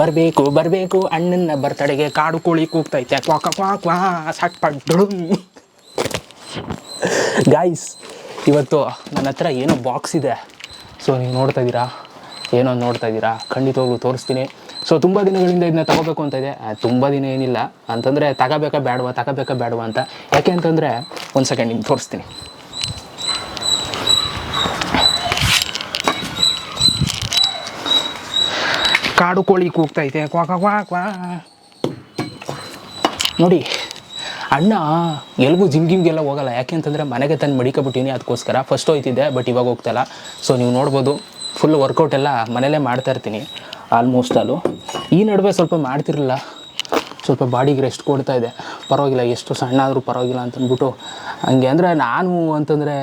ಬರಬೇಕು ಬರಬೇಕು ಅಣ್ಣನ ಬರ್ತಡೆಗೆ ಕಾಡು ಕೋಳಿ ಕೂಗ್ತೈತೆ. ಕ್ವಾಕ ಕ್ವಾ ಕ್ವಾ ಗಾಯ್ಸ್ ಇವತ್ತು ನನ್ನ ಹತ್ರ ಏನೋ ಬಾಕ್ಸ್ ಇದೆ. ಸೊ ನೀವು ನೋಡ್ತಾ ಇದ್ದೀರಾ? ಏನೋ ನೋಡ್ತಾ ಇದ್ದೀರಾ? ಖಂಡಿತವಾಗ್ಲೂ ತೋರಿಸ್ತೀನಿ. ಸೊ ತುಂಬ ದಿನಗಳಿಂದ ಇದನ್ನ ತಗೋಬೇಕು ಅಂತ ಇದೆ. ತುಂಬ ದಿನ ಏನಿಲ್ಲ. ಅಂತಂದರೆ ತಗೋಬೇಕಾ ಬೇಡವಾ ತಗೋಬೇಕಾ ಬೇಡವಾ ಅಂತ. ಯಾಕೆ ಅಂತಂದರೆ, ಒಂದು ಸೆಕೆಂಡ್ ನಿಮ್ಗೆ ತೋರಿಸ್ತೀನಿ. ಕಾಡು ಕೋಳಿ ಕೂಗ್ತೈತೆ. ಕ್ವಾ ಕ್ವಾ ಕ್ವಾ ನೋಡಿ, ಅಣ್ಣ ಎಲ್ಗೂ ಜಿಮ್ ಗಿಮ್ಗೆಲ್ಲ ಹೋಗಲ್ಲ. ಯಾಕೆ ಅಂತಂದರೆ ಮನೆಗೆ ತಂದು ಮಡಿಕೊಬಿಟ್ಟಿನಿ ಅದಕ್ಕೋಸ್ಕರ. ಫಸ್ಟ್ ಹೋಯ್ತಿದ್ದೆ ಬಟ್ ಇವಾಗ ಹೋಗ್ತಲ್ಲ ಸೊ ನೀವು ನೋಡ್ಬೋದು ಫುಲ್ ವರ್ಕೌಟ್ ಎಲ್ಲ ಮನೇಲೇ ಮಾಡ್ತಾ ಇರ್ತೀನಿ ಆಲ್ಮೋಸ್ಟ್ ಅಲ್ಲೂ. ಈ ನಡುವೆ ಸ್ವಲ್ಪ ಮಾಡ್ತಿರಲಿಲ್ಲ. ಸ್ವಲ್ಪ ಬಾಡಿಗೆ ರೆಸ್ಟ್ ಕೊಡ್ತಾ ಇದೆ. ಪರವಾಗಿಲ್ಲ, ಎಷ್ಟು ಸಣ್ಣ ಆದರೂ ಪರವಾಗಿಲ್ಲ ಅಂತಂದ್ಬಿಟ್ಟು. ಹಂಗೆ ಅಂದರೆ ನಾನು ಅಂತಂದರೆ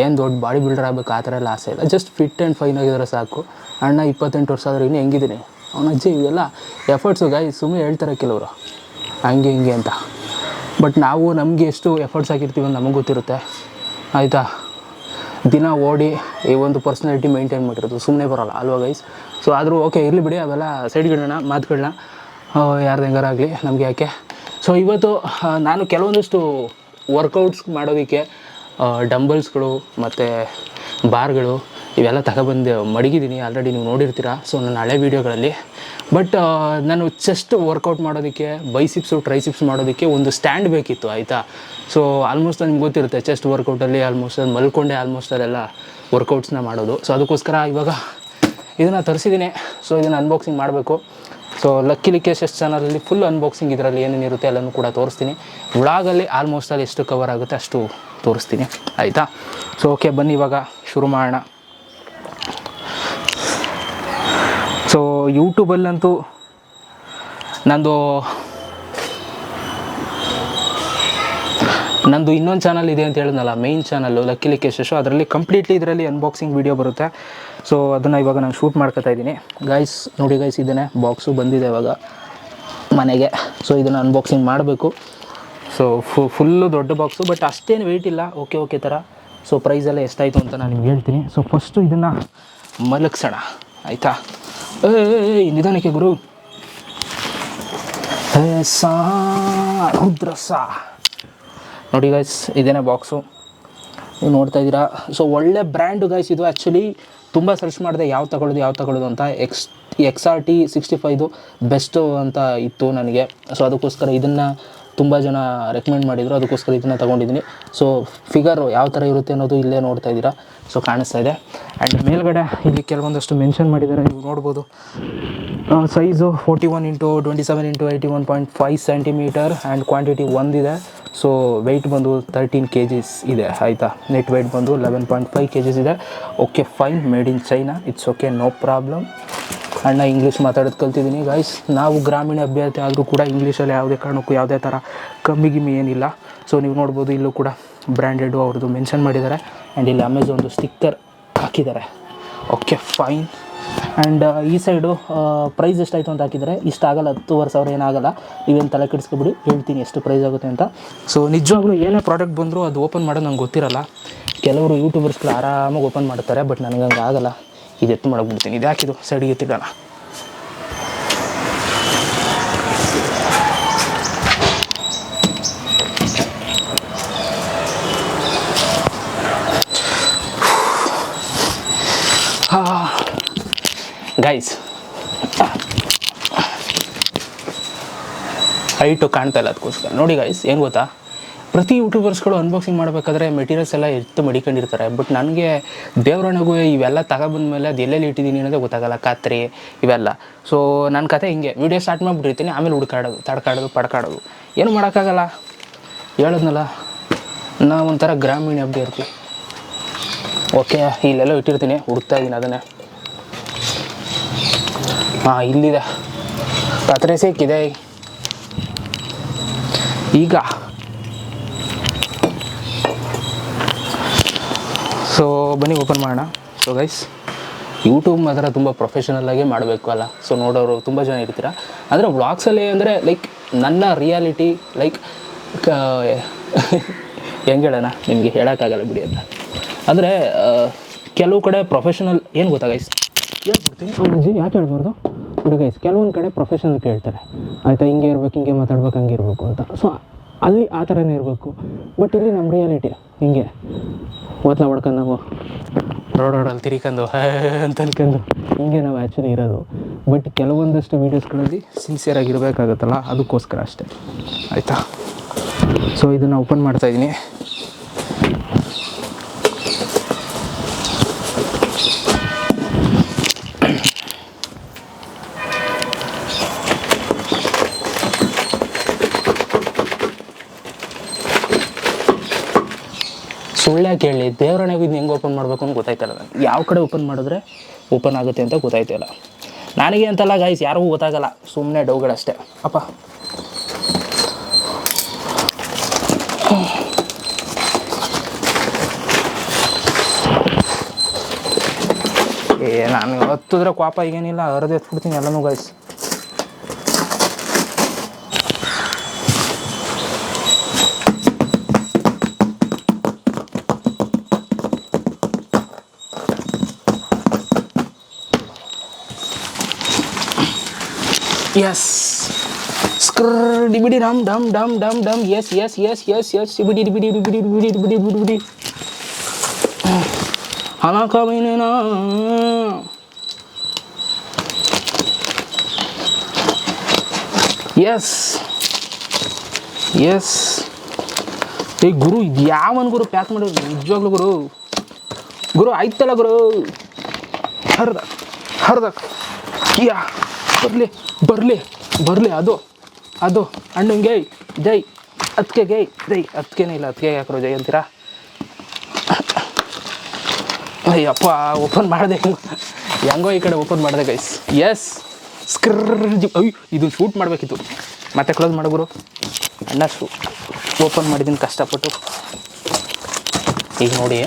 ಏನು ದೊಡ್ಡ ಬಾಡಿ ಬಿಲ್ಡರ್ ಆಗಬೇಕು, ಆ ಥರ ಎಲ್ಲ ಆಸೆ ಇಲ್ಲ. ಜಸ್ಟ್ ಫಿಟ್ ಆ್ಯಂಡ್ ಫೈನ್ ಆಗಿದ್ರೆ ಸಾಕು. ಅಣ್ಣ ಇಪ್ಪತ್ತೆಂಟು ವರ್ಷ ಆದರೆ ಇನ್ನೂ ಹೆಂಗಿದ್ದೀನಿ? ಅವನ ಅಜ್ಜಿ ಇವೆಲ್ಲ ಎಫರ್ಟ್ಸು ಗಾಯ್ ಸುಮ್ಮನೆ ಹೇಳ್ತಾರೆ ಕೆಲವರು. ಹಂಗೆ, ಹಿಂಗೆ ಅಂತ. ಬಟ್ ನಾವು ನಮಗೆ ಎಷ್ಟು ಎಫರ್ಟ್ಸ್ ಹಾಕಿರ್ತೀವಿ ಅಂತ ನಮಗೆ ಗೊತ್ತಿರುತ್ತೆ. ಆಯಿತಾ? ದಿನ ಓಡಿ ಈ ಒಂದು ಪರ್ಸ್ನಾಲಿಟಿ ಮೇಂಟೈನ್ ಮಾಡಿರೋದು ಸುಮ್ಮನೆ ಬರೋಲ್ಲ, ಅಲ್ವಾ ಗೈಸ್ ಸೊ ಆದರೂ ಓಕೆ ಇರಲಿ ಬಿಡಿ, ಅವೆಲ್ಲ ಸೈಡ್ಗಳನ್ನ ಮಾತುಗಳನ್ನ. ಯಾರ್ದು ಹೆಂಗಾರಾಗಲಿ ನಮಗೆ ಯಾಕೆ? ಸೊ ಇವತ್ತು ನಾನು ಕೆಲವೊಂದಷ್ಟು ವರ್ಕೌಟ್ಸ್ ಮಾಡೋದಕ್ಕೆ ಡಂಬಲ್ಸ್ಗಳು ಮತ್ತು ಬಾರ್ಗಳು ಇವೆಲ್ಲ ತಗೊಬಂದು ಮಡಗಿದ್ದೀನಿ ಆಲ್ರೆಡಿ ನೀವು ನೋಡಿರ್ತೀರ. ಸೊ ನನ್ನ ಹಳೆ ವೀಡಿಯೋಗಳಲ್ಲಿ ಬಟ್ ನಾನು ಚೆಸ್ಟ್ ವರ್ಕೌಟ್ ಮಾಡೋದಕ್ಕೆ ಬೈಸಿಪ್ಸು ಟ್ರೈಸಿಪ್ಸ್ ಮಾಡೋದಕ್ಕೆ ಒಂದು ಸ್ಟ್ಯಾಂಡ್ ಬೇಕಿತ್ತು, ಆಯಿತಾ? ಸೊ ಆಲ್ಮೋಸ್ಟ್ ನಿಮ್ಗೆ ಗೊತ್ತಿರುತ್ತೆ ಚೆಸ್ಟ್ ವರ್ಕೌಟಲ್ಲಿ ಆಲ್ಮೋಸ್ಟ್ ಅದು ಮಲ್ಕೊಂಡೆ ಆಲ್ಮೋಸ್ಟ್ ಅಲ್ಲೆಲ್ಲ ವರ್ಕೌಟ್ಸ್ನ ಮಾಡೋದು. ಸೊ ಅದಕ್ಕೋಸ್ಕರ ಇವಾಗ ಇದನ್ನು ತರಿಸಿದ್ದೀನಿ. ಸೊ ಇದನ್ನು ಅನ್ಬಾಕ್ಸಿಂಗ್ ಮಾಡಬೇಕು. ಸೊ ಲಕ್ಕಿ ಲಿಕ್ಕೇಶ್ ಎಸ್ ಚಾನಲಲ್ಲಿ ಫುಲ್ ಅನ್ಬಾಕ್ಸಿಂಗ್ ಇದರಲ್ಲಿ ಏನೇನಿರುತ್ತೆ ಎಲ್ಲನೂ ಕೂಡ ತೋರಿಸ್ತೀನಿ. ವ್ಲಾಗಲ್ಲಿ ಆಲ್ಮೋಸ್ಟ್ ಅಲ್ಲಿ ಎಷ್ಟು ಕವರ್ ಆಗುತ್ತೆ ಅಷ್ಟು ತೋರಿಸ್ತೀನಿ, ಆಯಿತಾ? ಸೊ ಓಕೆ ಬನ್ನಿ ಇವಾಗ, ಶುರು ಮಾಡೋಣ ಸೊ ಯೂಟ್ಯೂಬಲ್ಲಂತೂ ನಂದು ನಂದು ಇನ್ನೊಂದು ಚಾನಲ್ ಇದೆ ಅಂತ ಹೇಳಿದ್ನಲ್ಲ ಮೈನ್ ಚಾನಲ್ಲು ಲಕ್ಕಿ ಲಿಕ್ಕೇಶು ಅದರಲ್ಲಿ ಕಂಪ್ಲೀಟ್ಲಿ ಇದರಲ್ಲಿ ಅನ್ಬಾಕ್ಸಿಂಗ್ ವೀಡಿಯೋ ಬರುತ್ತೆ. ಸೊ ಅದನ್ನು ಇವಾಗ ನಾನು ಶೂಟ್ ಮಾಡ್ಕೊತಾ ಇದ್ದೀನಿ. ಗೈಸ್ ನೋಡಿ ಗೈಸ್ ಇದನ್ನೇ ಬಾಕ್ಸು ಬಂದಿದೆ ಇವಾಗ ಮನೆಗೆ. ಸೊ ಇದನ್ನು ಅನ್ಬಾಕ್ಸಿಂಗ್ ಮಾಡಬೇಕು. ಸೊ ಫುಲ್ಲು ದೊಡ್ಡ ಬಾಕ್ಸು ಬಟ್ ಅಷ್ಟೇನು ವೆಯ್ಟ್ ಇಲ್ಲ. ಓಕೆ ಓಕೆ ಥರ. ಸೊ ಪ್ರೈಸೆಲ್ಲ ಎಷ್ಟಾಯಿತು ಅಂತ ನಾನು ನಿಮ್ಗೆ ಹೇಳ್ತೀನಿ. ಸೊ ಫಸ್ಟು ಇದನ್ನು ಮಲಗಿಸೋಣ. ಆಯಿತಾ? ಏ ನಿಧಾನಕ್ಕೆ ಗುರು. ಸಾ ನೋಡಿ ಗೈಸ್ ಇದೇನೇ ಬಾಕ್ಸು ನೀವು ನೋಡ್ತಾ ಇದ್ದೀರಾ? ಸೊ ಒಳ್ಳೆ ಬ್ರ್ಯಾಂಡು ಗೈಸ್ ಇದು ಆ್ಯಕ್ಚುಲಿ ತುಂಬ ಸರ್ಚ್ ಮಾಡಿದೆ ಯಾವ ತಗೊಳ್ಳೋದು ಯಾವ ತಗೊಳ್ಳೋದು ಅಂತ. X X R T sixty five best ಅಂತ ಇತ್ತು ನನಗೆ. ಸೊ ಅದಕ್ಕೋಸ್ಕರ ಇದನ್ನು ತುಂಬ ಜನ ರೆಕಮೆಂಡ್ ಮಾಡಿದರು, ಅದಕ್ಕೋಸ್ಕರ ಇದನ್ನು ತೊಗೊಂಡಿದ್ದೀನಿ. ಸೊ ಫಿಗರು ಯಾವ ಥರ ಇರುತ್ತೆ ಅನ್ನೋದು ಇಲ್ಲೇ ನೋಡ್ತಾ ಇದ್ದೀರಾ. ಸೊ ಕಾಣಿಸ್ತಾ ಇದೆ. ಆ್ಯಂಡ್ ಮೇಲ್ಗಡೆ ಇಲ್ಲಿ ಕೆಲವೊಂದಷ್ಟು ಮೆನ್ಷನ್ ಮಾಡಿದ್ದಾರೆ, ನೀವು ನೋಡ್ಬೋದು. Size forty one into twenty seven into eighty one point five centimetre and quantity ಒಂದಿದೆ ಸೊ ವೆಯ್ಟ್ ಬಂದು ತರ್ಟೀನ್ ಕೆ ಜಿಸ್ ಇದೆ, ಆಯಿತಾ? ನೆಟ್ ವೆಯ್ಟ್ ಬಂದು eleven point five K Gs ಇದೆ. Okay fine made in China it's okay no problem ಅಣ್ಣ English ಮಾತಾಡೋದು ಕಲ್ತಿದ್ದೀನಿ. Guys ನಾವು ಗ್ರಾಮೀಣ ಅಭ್ಯರ್ಥಿ ಆದರೂ ಕೂಡ ಇಂಗ್ಲೀಷಲ್ಲಿ ಯಾವುದೇ ಕಾರಣಕ್ಕೂ ಯಾವುದೇ ಥರ ಕಮ್ಮಿ ಗಿಮ್ಮಿ ಏನಿಲ್ಲ. ಸೊ ನೀವು ನೋಡ್ಬೋದು ಇಲ್ಲೂ ಕೂಡ ಬ್ರ್ಯಾಂಡೆಡು ಅವ್ರದ್ದು ಮೆನ್ಷನ್ ಮಾಡಿದ್ದಾರೆ. ಆ್ಯಂಡ್ ಇಲ್ಲಿ ಅಮೆಝಾನ್ದು ಸ್ಟಿಕ್ಕರ್ ಹಾಕಿದ್ದಾರೆ. ಓಕೆ ಫೈನ್ ಆ್ಯಂಡ್ ಈ ಸೈಡು ಪ್ರೈಸ್ ಎಷ್ಟಾಯಿತು ಅಂತ ಹಾಕಿದ್ದಾರೆ ಇಷ್ಟಾಗಲ್ಲ ಹತ್ತುವರೆ ಸಾವಿರ ಏನಾಗಲ್ಲ ನೀವೇನು ತಲೆ ಕೆಡಿಸ್ಕೊಬಿಡಿ. ಹೇಳ್ತೀನಿ ಎಷ್ಟು ಪ್ರೈಸ್ ಆಗುತ್ತೆ ಅಂತ. ಸೊ ನಿಜವಾಗ್ಲೂ ಏನೇ ಪ್ರಾಡಕ್ಟ್ ಬಂದರೂ ಅದು ಓಪನ್ ಮಾಡೋದು ನಂಗೆ ಗೊತ್ತಿರಲ್ಲ. ಕೆಲವರು ಯೂಟ್ಯೂಬರ್ಸ್ಗಳು ಆರಾಮಾಗಿ ಓಪನ್ ಮಾಡ್ತಾರೆ ಬಟ್ ನನಗೆ ಹಂಗೆ ಆಗಲ್ಲ. ಇದು ಎತ್ತು ಮಾಡೋಗ್ಬಿಡ್ತೀನಿ ಇದು ಯಾಕಿದು? ಸೈಡಿಗೆ ಎತ್ತಿಡೋಣ ಗೈಸ್ ಹೈಟು ಕಾಣ್ತಾ ಇಲ್ಲ ಅದಕ್ಕೋಸ್ಕರ. ನೋಡಿ ಗೈಸ್ ಏನು ಗೊತ್ತಾ? ಪ್ರತಿ ಯೂಟ್ಯೂಬರ್ಸ್ಗಳು ಅನ್ಬಾಕ್ಸಿಂಗ್ ಮಾಡಬೇಕಾದ್ರೆ ಮೆಟೀರಿಯಲ್ಸ್ ಎಲ್ಲ ಎತ್ತು ಮಡಿಕೊಂಡಿರ್ತಾರೆ. ಬಟ್ ನನಗೆ ದೇವ್ರಣಗೂ ಇವೆಲ್ಲ ತಗೊಬಂದ್ಮೇಲೆ ಅದು ಎಲ್ಲೆಲ್ಲಿ ಇಟ್ಟಿದ್ದೀನಿ ಅನ್ನೋದೇ ಗೊತ್ತಾಗಲ್ಲ. ಖಾತ್ರಿ ಇವೆಲ್ಲ. ಸೊ ನನ್ನ ಕತೆ ಹಿಂಗೆ. ವೀಡಿಯೋ ಸ್ಟಾರ್ಟ್ ಮಾಡಿಬಿಟ್ಟಿರ್ತೀನಿ ಆಮೇಲೆ ಹುಡ್ಕಾಡೋದು, ತಡ್ಕಾಡೋದು, ಪಡ್ಕಾಡೋದು. ಏನು ಮಾಡೋಕ್ಕಾಗಲ್ಲ? ಹೇಳಿದ್ನಲ್ಲ? ನಾವು ಒಂಥರ ಗ್ರಾಮೀಣ ಅಭ್ಯರ್ಥಿ. ಓಕೆ ಇಲ್ಲೆಲ್ಲ ಇಟ್ಟಿರ್ತೀನಿ, ಹುಡುಕ್ತಾ ಇದ್ದೀನಿ ಅದನ್ನೇ. ಹಾಂ, ಇಲ್ಲಿದೆ. ಪತ್ರೆ ಸಿಕ್ಕಿದೆ. ಈಗ ಸೊ ಬನ್ನಿ ಓಪನ್ ಮಾಡೋಣ. ಸೊ ಗೈಸ್ ಯೂಟ್ಯೂಬ್ ಮಾತ್ರ ತುಂಬ ಪ್ರೊಫೆಷನಲ್ ಆಗಿ ಮಾಡಬೇಕು ಅಲ್ಲ. ಸೊ ನೋಡೋರು ತುಂಬ ಜನ ಇರ್ತೀರ? ಅಂದರೆ ವ್ಲಾಗ್ಸಲ್ಲಿ ಅಂದರೆ ಲೈಕ್ ನನ್ನ ರಿಯಾಲಿಟಿ ಲೈಕ್ ಹೆಂಗೆ ಹೇಳೋಣ ನಿಮಗೆ ಹೇಳೋಕ್ಕಾಗಲ್ಲ ಬಿಡಿ ಅಂತ. ಅಂದರೆ ಕೆಲವು ಕಡೆ ಪ್ರೊಫೆಷನಲ್ ಏನು ಗೊತ್ತಾ ಗೈಸ್ ಹೇಳ್ಬಿಡ್ತೀನಿ ಯಾಕೆ ಹೇಳ್ಬಾರ್ದು? ನೋಡಿ ಗೈಸ್ ಕೆಲವೊಂದು ಕಡೆ ಪ್ರೊಫೆಷನಲ್ ಕೇಳ್ತಾರೆ. ಆಯಿತಾ, ಹಿಂಗೆ ಇರ್ಬೇಕು, ಹಿಂಗೆ ಮಾತಾಡ್ಬೇಕು, ಹಂಗೆ ಇರಬೇಕು ಅಂತ. ಸೊ ಅಲ್ಲಿ ಆ ಥರನೇ ಇರಬೇಕು. ಬಟ್ ಇಲ್ಲಿ ನಮ್ಮ ರಿಯಾಲಿಟಿ ಹಿಂಗೆ. ಓದ್ಲ ಮಾಡ್ಕೊಂಡು ನಾವು. ರೋಡ್ ರೋಡಲ್ಲಿ ತಿರ್ಕೊಂಡು ಅಂತ ಅನ್ಕೊಂಡು. ಹಿಂಗೆ ನಾವು ಆ್ಯಕ್ಚುಲಿ ಇರೋದು. ಬಟ್ ಕೆಲವೊಂದಷ್ಟು ವೀಡಿಯೋಸ್ಗಳಲ್ಲಿ ಸಿನ್ಸಿಯರ್ ಆಗಿರಬೇಕಾಗುತ್ತಲ್ಲ, ಅದಕ್ಕೋಸ್ಕರ ಅಷ್ಟೇ. ಆಯಿತಾ? ಸೊ ಇದನ್ನು ಓಪನ್ ಮಾಡ್ತಾ ಸುಳ್ಳು ಕೇಳಿ ದೇವ್ರ ಇದು ಹೆಂಗೆ ಓಪನ್ ಮಾಡಬೇಕು ಅಂತ ಗೊತ್ತಾಯ್ತಲ್ಲ ಯಾವ ಕಡೆ ಓಪನ್ ಮಾಡಿದ್ರೆ ಓಪನ್ ಆಗುತ್ತೆ ಅಂತ ಗೊತ್ತಾಯ್ತಿಲ್ಲ ನನಗೆ ಅಂತಲ್ಲ ಗಾಯ್ಸ್ ಯಾರಿಗೂ ಗೊತ್ತಾಗಲ್ಲ. ಸುಮ್ಮನೆ ಡೌಗಳಷ್ಟೇ ಅಪ್ಪ. ಏ, ನಾನು ಹತ್ತಿದ್ರೆ ಕೋಪ ಈಗೇನಿಲ್ಲ ಹರಿದು ಎತ್ಬಿಡ್ತೀನಿ ಎಲ್ಲನೂ यस स्क्र डिबिडी डम डम डम डम डम yes yes yes yes yes डिबिडी डिबिडी डिबिडी डिबिडी डिबिडी डिबिडी हाना का महीने ना यस यस ಏ ಗುರು ಇದು ಯಾವನ್ ಗುರು? ಪ್ಯಾಕ್ ಮಾಡೋದು ನಿಜವಾಗ್ಲೂ ಗುರು. ಗುರು ಆಯ್ತಲ್ಲ ಗುರು. ಹರ್ದಕ್ ಹರ್ದಕ್ ಯಾ. ಬರಲಿ ಬರಲಿ ಬರಲಿ, ಅದು ಅದು, ಅಣ್ಣಂಗೆ, ಜೈ ಅದಕ್ಕೆ ಗೈ ಜೈ ಅದಕ್ಕೇನೆ ಇಲ್ಲ ಅದಕ್ಕೆ ಯಾಕ್ರೋ ಜೈ ಅಂತೀರಾ? ಅಯ್ಯಪ್ಪ ಓಪನ್ ಮಾಡಿದೆ. ಹೆಂಗೋ ಈ ಕಡೆ ಓಪನ್ ಮಾಡಿದೆ ಗೈಸ್ ಎಸ್ ಸ್ಕ್ರ್ ಅಯ್ಯೋ, ಇದು ಶೂಟ್ ಮಾಡಬೇಕಿತ್ತು. ಮತ್ತೆ ಕ್ಲೋಸ್ ಮಾಡು ಗುರು. ಅಣ್ಣ ಶೂ ಓಪನ್ ಮಾಡಿದ್ದೀನಿ, ಕಷ್ಟಪಟ್ಟು. ಈಗ ನೋಡಿ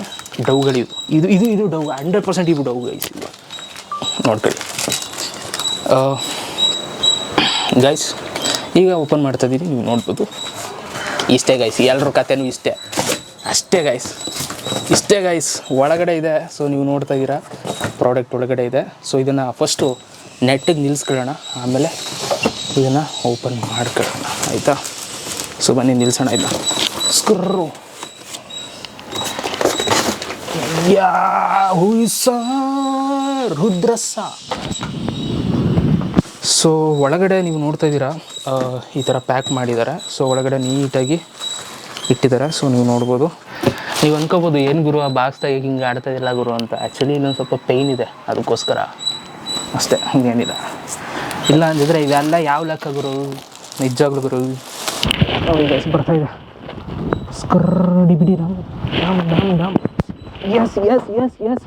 ಡೌಗಳಿವು ಇದು. ಇದು ಇದು ಡೌ ಹಂಡ್ರೆಡ್ ಪರ್ಸೆಂಟ್ ಇವು ಡೌ ಗೈಸ್ ನೋಡ್ಕೊಳ್ಳಿ. ಗೈಸ್ ಈಗ ಓಪನ್ ಮಾಡ್ತಾ ಇದ್ದೀನಿ ನೀವು ನೋಡ್ಬೋದು. ಇಷ್ಟೇ ಗೈಸ್ ಎಲ್ಲರ ಕತೆನೂ ಇಷ್ಟೇ. ಅಷ್ಟೇ ಗೈಸ್ ಇಷ್ಟೇ ಗೈಸ್ ಒಳಗಡೆ ಇದೆ ಸೊ ನೀವು ನೋಡ್ತಾ ಇದ್ದೀರಾ. ಪ್ರಾಡಕ್ಟ್ ಒಳಗಡೆ ಇದೆ. ಸೊ ಇದನ್ನು ಫಸ್ಟು ನೆಟ್ಟಿಗೆ ನಿಲ್ಲಿಸ್ಕೊಳ್ಳೋಣ ಆಮೇಲೆ ಇದನ್ನು ಓಪನ್ ಮಾಡ್ಕೊಳ್ಳೋಣ. ಆಯಿತಾ? ಸೊ ಬನ್ನಿ, ನಿಲ್ಸೋಣ ಇಲ್ಲ ಸ್ಕ್ರೂ. ಯಾ, ಹುಯ್ಸ, ರುದ್ರಸ್ಸ. ಸೊ ಒಳಗಡೆ ನೀವು ನೋಡ್ತಾ ಇದ್ದೀರಾ ಈ ಥರ ಪ್ಯಾಕ್ ಮಾಡಿದ್ದಾರೆ. ಸೊ ಒಳಗಡೆ ನೀಟಾಗಿ ಇಟ್ಟಿದ್ದಾರೆ. ಸೊ ನೀವು ನೋಡ್ಬೋದು. ನೀವು ಅನ್ಕೋಬೋದು, ಏನು ಗುರು, ಆ ಬಾಕ್ಸ್ದಾಗ ಹಿಂಗೆ ಆಡ್ತಾ ಇಲ್ಲ ಗುರು ಅಂತ. ಆ್ಯಕ್ಚುಲಿ ಇನ್ನೊಂದು ಸ್ವಲ್ಪ ಪೇಯ್ನ್ ಇದೆ. ಅದಕ್ಕೋಸ್ಕರ. ಅಷ್ಟೇ, ಹಂಗೇನಿಲ್ಲ. ಇಲ್ಲ ಅಂದಿದ್ರೆ ಇವೆಲ್ಲ ಯಾವ ಲೆಕ್ಕ ಗುರು? ನಿಜವಾಗ್ಲು ಗುರು? ಬರ್ತಾ ಇದೆ. ಸ್ಕರ್ ಡಿಬಿಡಿ ರಾಮ್ ರಾಮ್ ರಾಮ್ ರಾಮ್. ಎಸ್ ಎಸ್ ಎಸ್ ಎಸ್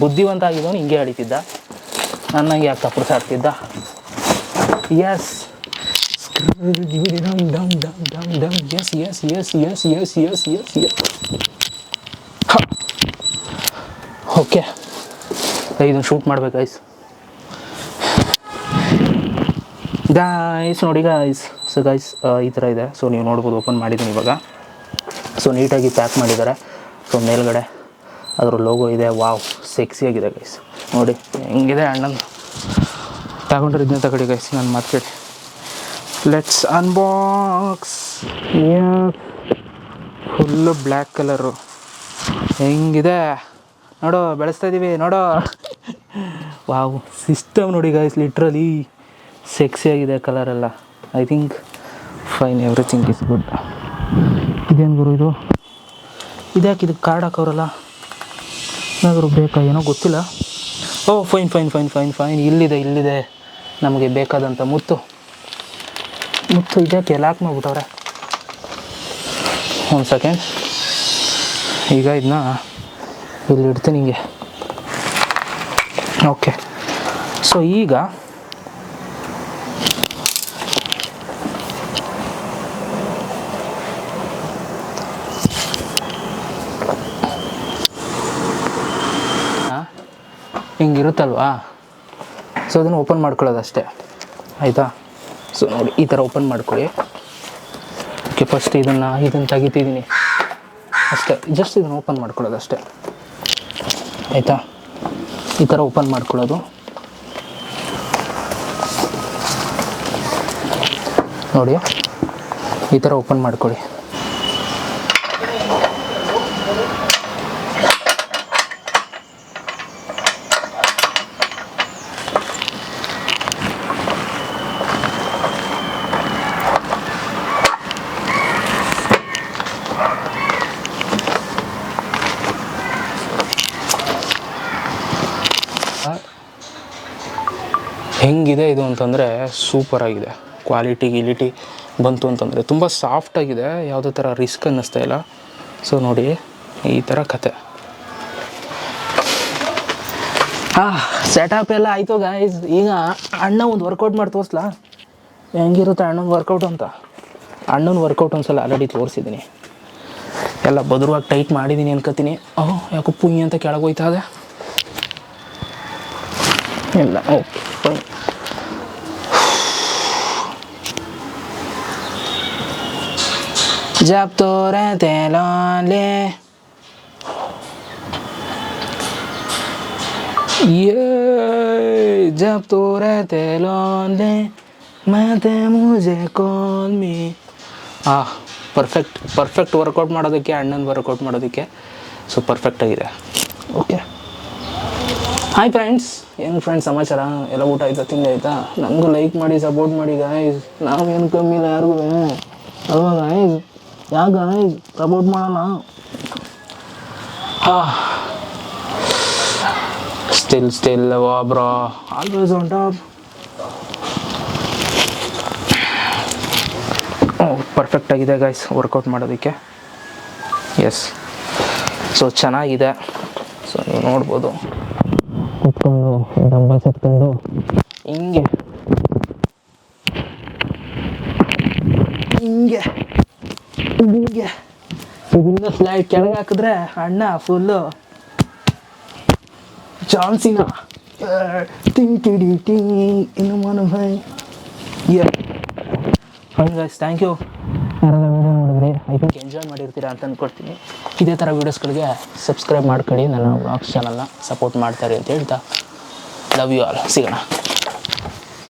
ಬುದ್ಧಿವಂತ ಆಗಿದ್ದವನು ಹಿಂಗೆ ಅಳಿತಿದ್ದ ನನ್ನಂಗೆ ಯಾಕೆ ತಪ್ಪಡಿಸಾಡ್ತಿದ್ದ ಎಸ್ ಡಮ್ ಡಮ್ ಡಮ್ ಡಮ್ ಡಮ್ yes yes yes yes yes yes yes yes okay ಇದನ್ನು ಶೂಟ್ ಮಾಡ್ಬೇಕು ಐಸ್ ಗಾಯ್ಸ್ ನೋಡಿ ಗಾಯ್ಸ್ ಸೊ ಗಾಯ್ಸ್ ಈ ಥರ ಇದೆ. ಸೊ ನೀವು ನೋಡ್ಬೋದು ಓಪನ್ ಮಾಡಿದ್ದೀನಿ ಇವಾಗ. ಸೊ ನೀಟಾಗಿ ಪ್ಯಾಕ್ ಮಾಡಿದ್ದಾರೆ. ಸೊ ಮೇಲ್ಗಡೆ. ಅದರ ಲೋಗೋ ಇದೆ. ವಾವ್ ಸೆಕ್ಸಿಯಾಗಿದೆ ಗೈಸ್ ನೋಡಿ, ಹೆಂಗಿದೆ ಅಣ್ಣನ? ತಗೊಂಡ್ರೆ ಇದನ್ನ ತಗೊಳ್ಳಿ ಗೈಸ್ ನಾನು market. Let's unbox full black colour ಹೆಂಗಿದೆ? ನೋಡೋ, ಬೆಳೆಸ್ತಾ ಇದ್ದೀವಿ ನೋಡೋ. ವಾವ್ ಸಿಸ್ಟಮ್ ನೋಡಿ ಗೈಸ್ ಲಿಟ್ರಲಿ ಸೆಕ್ಸಿಯಾಗಿದೆ ಕಲರೆಲ್ಲ I think fine everything is good ಇದೇನು ಗುರು ಇದು? ಇದ್ಯಾಕೆ ಇದು ಕಾರ್ಡ್ ಹಾಕೋರಲ್ಲ ಏನಾದರೂ ಬೇಕಾ? ಏನೋ ಗೊತ್ತಿಲ್ಲ. ಓ fine fine fine fine fine ಇಲ್ಲಿದೆ ಇಲ್ಲಿದೆ. ನಮಗೆ ಬೇಕಾದಂಥ ಮುತ್ತು. ಮುತ್ತು ಇದಕ್ಕೆ ಲಾಕ್ ಮಾಡ್ಬಿಟ್ಟವ್ರೆ. ಒಂದು ಸೆಕೆಂಡ್ ಈಗ ಇದನ್ನ ಇಲ್ಲಿ ಇಡ್ತೀನಿ ಹಿಂಗೆ. ಓಕೆ ಸೊ ಈಗ ಹಿಂಗಿರುತ್ತಲ್ವಾ? ಸೊ ಅದನ್ನು ಓಪನ್ ಮಾಡ್ಕೊಳ್ಳೋದು ಅಷ್ಟೇ ಆಯಿತಾ? ಸೊ ನೋಡಿ, ಈ ಥರ ಓಪನ್ ಮಾಡ್ಕೊಳ್ಳಿ. ಓಕೆ ಫಸ್ಟ್ ಇದನ್ನು ಇದನ್ನು ತೆಗಿತಿದ್ದೀನಿ. ಅಷ್ಟೇ ಜಸ್ಟ್ ಇದನ್ನು ಓಪನ್ ಮಾಡ್ಕೊಳ್ಳೋದು ಅಷ್ಟೇ ಆಯಿತಾ? ಈ ಥರ ಓಪನ್ ಮಾಡ್ಕೊಳ್ಳೋದು. ನೋಡಿ, ಈ ಥರ ಓಪನ್ ಮಾಡ್ಕೊಳ್ಳಿ ಹೆಂಗಿದೆ ಇದು ಅಂತಂದರೆ ಸೂಪರ್ ಆಗಿದೆ. ಕ್ವಾಲಿಟಿ ಗಿಲಿಟಿ ಬಂತು ಅಂತಂದರೆ ತುಂಬ ಸಾಫ್ಟಾಗಿದೆ ಯಾವುದೇ ಥರ ರಿಸ್ಕ್ ಅನ್ನಿಸ್ತಾ ಇಲ್ಲ. ಸೊ ನೋಡಿ, ಈ ಥರ ಕತೆ. ಹಾಂ ಸೆಟಪ್ ಎಲ್ಲ ಆಯಿತು ಗಾಯ್ಸ್ ಈಗ ಅಣ್ಣ ಒಂದು ವರ್ಕೌಟ್ ಮಾಡಿ ತೋರಿಸ್ಲಾ? ಹೆಂಗಿರುತ್ತೆ ಅಣ್ಣನ ವರ್ಕೌಟ್ ಅಂತ? ಅಣ್ಣನ ವರ್ಕೌಟ್ ಒಂದ್ಸಲ ಆಲ್ರೆಡಿ ತೋರಿಸಿದ್ದೀನಿ ಎಲ್ಲ ಭದ್ರವಾಗಿ ಟೈಟ್ ಮಾಡಿದ್ದೀನಿ ಅನ್ಕೋತೀನಿ ಓಹ್ ಯಾಕೋ ಪುಂಗಿ ಅಂತ ಕೆಳಗೆ ಹೋಯ್ತಾ ಇದೆ. ಇಲ್ಲ ಓಕೆ जब तो रहते लॉले ये जब तो रहते लॉले मैं ते मुझे कॉल मी ಆ ಪರ್ಫೆಕ್ಟ್ ಪರ್ಫೆಕ್ಟ್ ವರ್ಕೌಟ್ ಮಾಡೋದಕ್ಕೆ ಅಣ್ಣನ ವರ್ಕೌಟ್ ಮಾಡೋದಕ್ಕೆ ಸೊ ಪರ್ಫೆಕ್ಟ್ ಆಗಿದೆ ಓಕೆ ಹಾಯ್ ಫ್ರೆಂಡ್ಸ್ ಏನು ಫ್ರೆಂಡ್ಸ್ ಸಮಾಚಾರ ಎಲ್ಲ ಊಟ ಆಯ್ತಾ ತಿಂಡಿ ಆಯ್ತಾ ನಮಗೂ ಲೈಕ್ ಮಾಡಿ ಸಪೋರ್ಟ್ ಮಾಡಿ ಗಾಯ್ಸ್ ನಾವೇನು ಕಮ್ಮಿ ಇಲ್ಲ ಯಾರಿಗೂ ಅಲ್ವಾ ಗಾಯ್ಸ್ ಯಾಕೆ ಪ್ರಮೋಟ್ ಸಪೋರ್ಟ್ ಮಾಡೋಣ ಹಾ. Still still bro. Always on top perfect ಆಗಿದೆ ಗೈಸ್ ವರ್ಕೌಟ್ ಮಾಡೋದಕ್ಕೆ. ಎಸ್ ಸೊ ಚೆನ್ನಾಗಿದೆ. ಸೊ ನೀವು ನೋಡ್ಬೋದು. ಕುತ್ಕೊಂಡು ಡಂಬಲ್ಸ್ ಎತ್ಕೊಂಡು ಹಿಂಗೆ. ಹಿಂಗೆ ಇದನ್ನ ಸ್ಲೈಡ್ ಕೆಳಗೆ ಹಾಕಿದ್ರೆ ಅಣ್ಣ ಫುಲ್ಲು ಜಾನ್ಸಿನ ಟಿಡಿ, ಟೀ, ಇನ್ನು Manu bhai. Guys thank you ಯಾರೆಲ್ಲ ವೀಡಿಯೋ ನೋಡಿದ್ರೆ ಐ ಥಿಂಕ್ ಎಂಜಾಯ್ ಮಾಡಿರ್ತೀರಾ ಅಂತ ಅಂದ್ಕೊಡ್ತೀನಿ ಇದೇ ಥರ ವೀಡಿಯೋಸ್ಗಳಿಗೆ ಸಬ್ಸ್ಕ್ರೈಬ್ ಮಾಡ್ಕೊಳ್ಳಿ. ನನ್ನ ಬ್ಲಾಗ್ಸ್ ಚಾನಲ್ನ ಸಪೋರ್ಟ್ ಮಾಡ್ತಾರೆ ಅಂತ ಹೇಳ್ತಾ ಲವ್ ಯು ಆಲ್ ಸಿಗೋಣ.